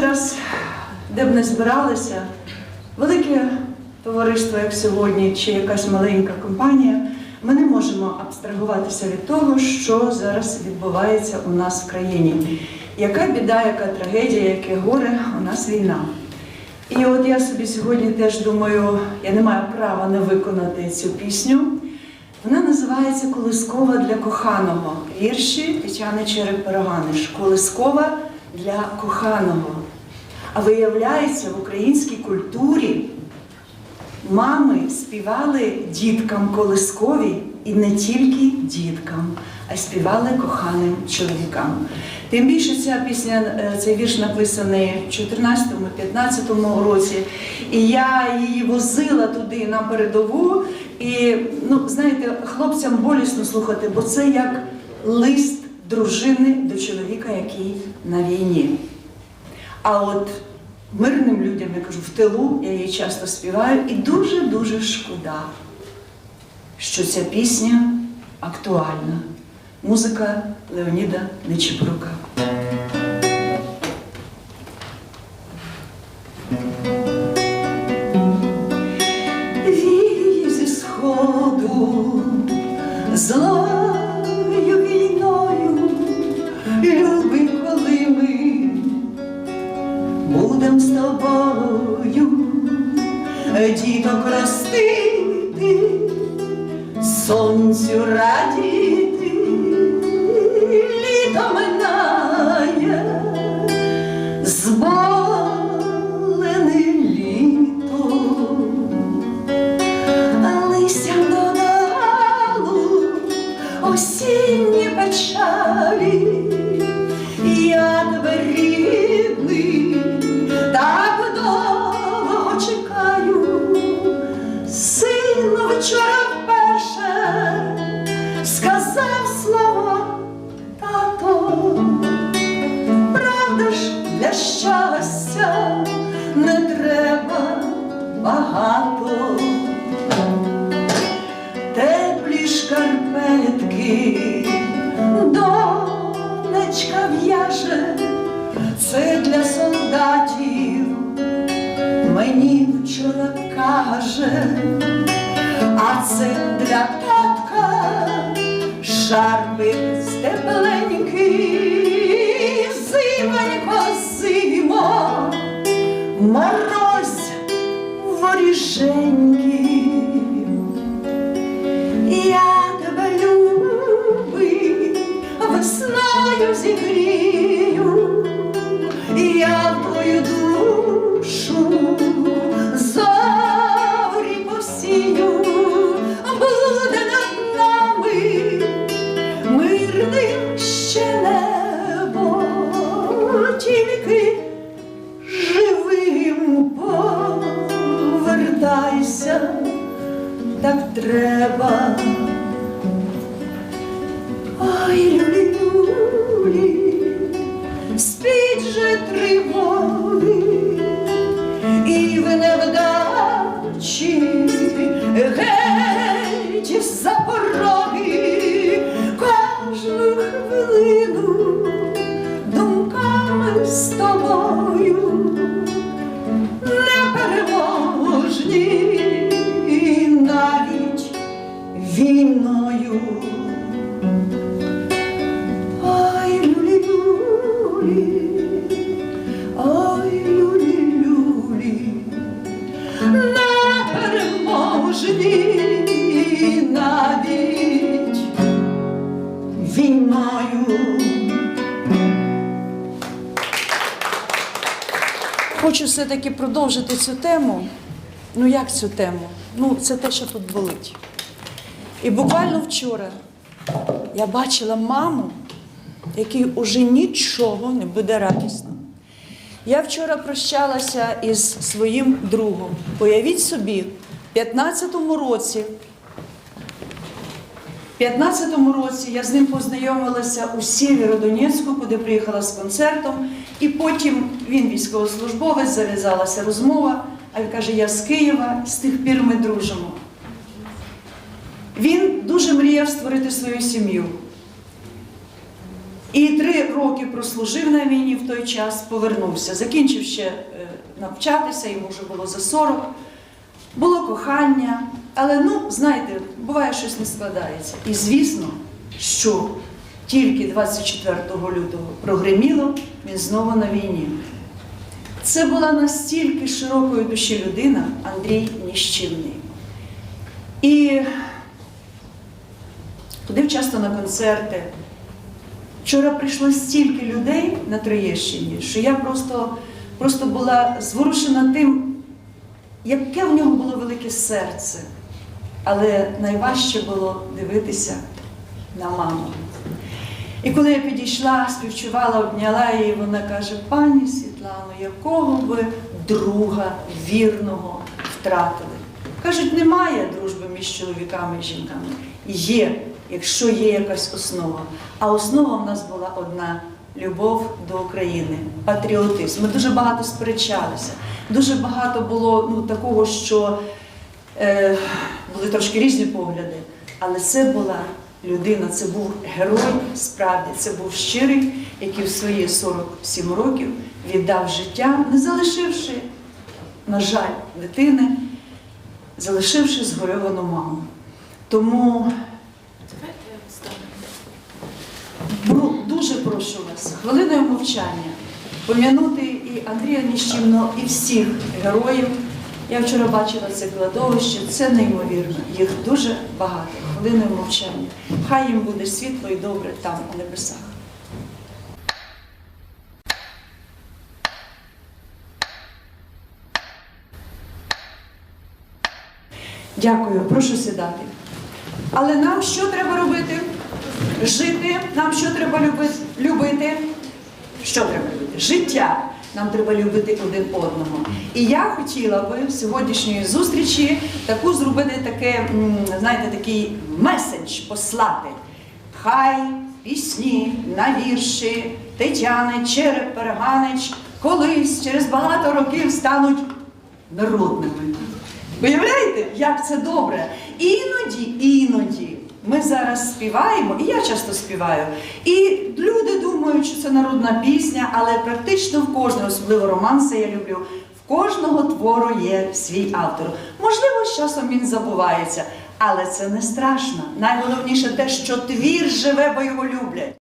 зараз, де б не збиралися, велике товариство, як сьогодні, чи якась маленька компанія, ми не можемо абстрагуватися від того, що зараз відбувається у нас в країні. Яка біда, яка трагедія, яке горе, у нас війна. І от я собі сьогодні теж думаю, я не маю права не виконати цю пісню. Вона називається Колискова для коханого. Вірші Тетяни Череп-Переганиш. Колискова для коханого. А виявляється, в українській культурі мами співали діткам колискові і не тільки діткам, а й співали коханим чоловікам. Тим більше ця пісня, е, цей вірш написаний в 14-15 році, і я її возила туди на передову. І ну, знаєте, хлопцям болісно слухати, бо це як лист дружини до чоловіка, який на війні. А от мирним людям, я кажу, в тилу я її часто співаю, і дуже-дуже шкода, що ця пісня актуальна. Музика Леоніда Нечіпрука. Вій зі сходу злою діток ростити, сонцю радіти, літо минає, зболене літо, листям додалу осінні донечка в'яже, це для солдатів, мені вчора каже, а це для татка шарпик тепленький, зимонько, зимо, мороз воріженький. Весною зігрію, я в твою душу зорі посію, буде над нами мирним ще небо, тільки живим повертайся так треба. Ой, геть за кожну хвилину думками з тобою непереможні навіть війною. Ой, люлі, ой, люлі, люлі, непереможні війною. Хочу все-таки продовжити цю тему. Ну як цю тему? Ну, це те, що тут болить. І буквально вчора я бачила маму, якій уже нічого не буде радісно. Я вчора прощалася із своїм другом. Уявіть собі, в 15-му році. В 15-му році я з ним познайомилася у Сєвєродонецьку, куди приїхала з концертом, і потім він військовослужбовець, зав'язалася розмова, а він каже, я з Києва, з тих пір ми дружимо. Він дуже мріяв створити свою сім'ю. І три роки прослужив на війні в той час, повернувся. Закінчив ще е, навчатися, йому вже було за 40. Було кохання, але ну, знаєте, буває щось не складається. І звісно, що тільки 24 лютого прогреміло, він знову на війні. Це була настільки широкої душі людина Андрій Ніщівний. І ходив часто на концерти. Вчора прийшло стільки людей на Троєщині, що я просто, просто була зворушена тим, яке в нього було велике серце. Але найважче було дивитися на маму. І коли я підійшла, співчувала, обняла її, вона каже: пані Світлано, якого ви друга вірного втратили? Кажуть, немає дружби між чоловіками і жінками. Є, якщо є якась основа. А основа в нас була одна любов до України, патріотизм. Ми дуже багато сперечалися, дуже багато було ну, такого, що е, були трошки різні погляди, але це була людина, це був герой справді, це був щирий, який в свої 47 років віддав життя, не залишивши, на жаль, дитини, залишивши згорьовану маму. Тому ну, дуже прошу вас хвилиною мовчання пом'янути і Андрія Ніщівного, і всіх героїв. Я вчора бачила це кладовище, це неймовірно. Їх дуже багато. Хвилиною мовчання. Хай їм буде світло і добре там, у небесах. Дякую, прошу сідати. Але нам що треба робити? Жити. Нам що треба любити? Що треба любити? Життя. Нам треба любити один одного. І я хотіла би в сьогоднішньої зустрічі таку зробити таке, знаєте, такий меседж послати. Хай пісні на вірші Тетяни Череп Переганич колись через багато років стануть народними. Виявляєте, як це добре? Іноді, іноді ми зараз співаємо, і я часто співаю. І люди думають, що це народна пісня, але практично в кожного, особливо романси я люблю, в кожного твору є свій автор. Можливо, з часом він забувається, але це не страшно. Найголовніше те, що твір живе, бо його люблять.